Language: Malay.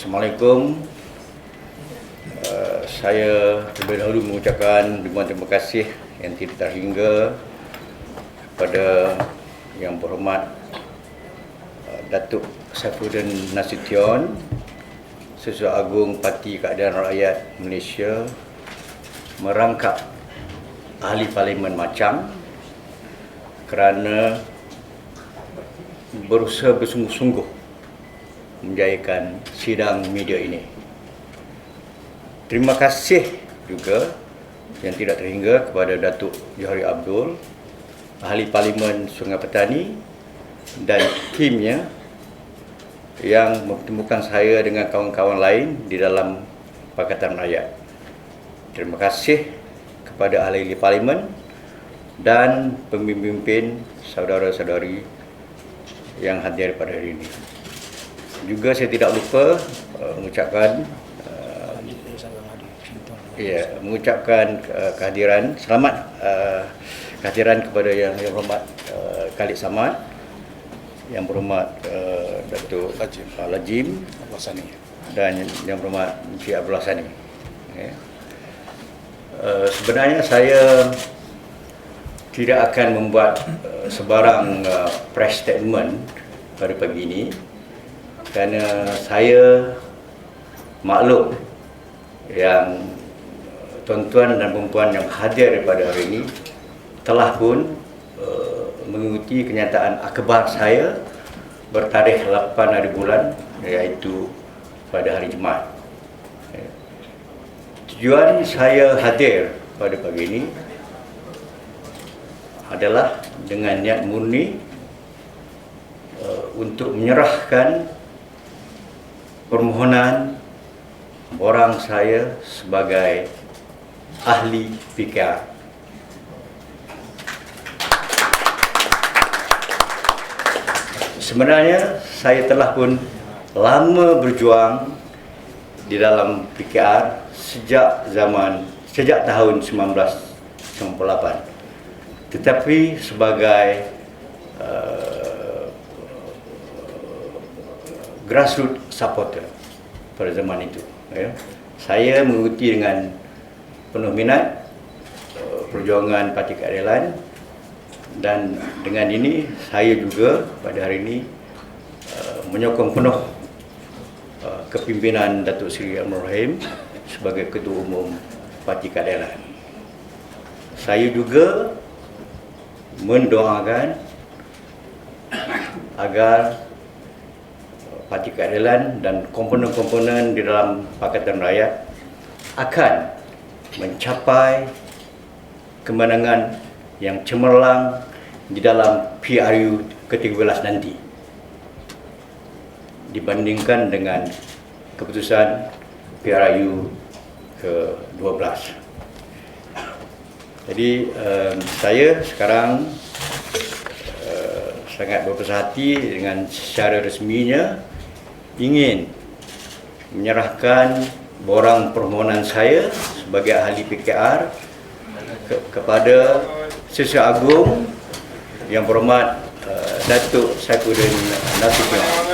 Assalamualaikum. Uh, saya terlebih dahulu mengucapkan ribuan terima kasih yang tidak terhingga kepada yang berhormat uh, Datuk Saifuddin Nasution, Sesuai Agung Parti Keadilan Rakyat Malaysia merangkap ahli parlimen macam kerana berusaha bersungguh-sungguh menjayakan sidang media ini. Terima kasih juga yang tidak terhingga kepada Datuk Johari Abdul, Ahli Parlimen Sungai Petani dan timnya yang mempertemukan saya dengan kawan-kawan lain di dalam Pakatan Rakyat. Terima kasih kepada ahli parlimen dan pemimpin saudara-saudari yang hadir pada hari ini. Juga saya tidak lupa uh, mengucapkan uh, ya, mengucapkan uh, kehadiran selamat uh, kehadiran kepada yang yang berhormat uh, Khalid Samad yang berhormat uh, Datuk Lajim, uh, Lajim dan yang berhormat Encik Abdullah Sani. Okay. Uh, sebenarnya saya tidak akan membuat uh, sebarang uh, press statement pada pagi ini kerana saya maklum yang tuan-tuan dan perempuan yang hadir pada hari ini telah pun uh, mengikuti kenyataan akbar saya bertarikh 8 hari bulan iaitu pada hari Jumaat. Tujuan saya hadir pada pagi ini adalah dengan niat murni uh, untuk menyerahkan permohonan orang saya sebagai ahli PKR. Sebenarnya saya telah pun lama berjuang di dalam PKR sejak zaman sejak tahun 1998. Tetapi sebagai uh, grassroots supporter pada zaman itu. Ya. Saya mengikuti dengan penuh minat uh, perjuangan Parti Keadilan dan dengan ini saya juga pada hari ini uh, menyokong penuh uh, kepimpinan Datuk Seri Amrul Rahim sebagai Ketua Umum Parti Keadilan. Saya juga mendoakan agar Parti Keadilan dan komponen-komponen di dalam Pakatan Rakyat akan mencapai kemenangan yang cemerlang di dalam PRU ke-13 nanti dibandingkan dengan keputusan PRU ke-12. Jadi um, saya sekarang uh, sangat berpersah hati dengan secara resminya ingin menyerahkan borang permohonan saya sebagai ahli PKR ke kepada Sesi Agung yang berhormat uh, Datuk Saifuddin Nasution.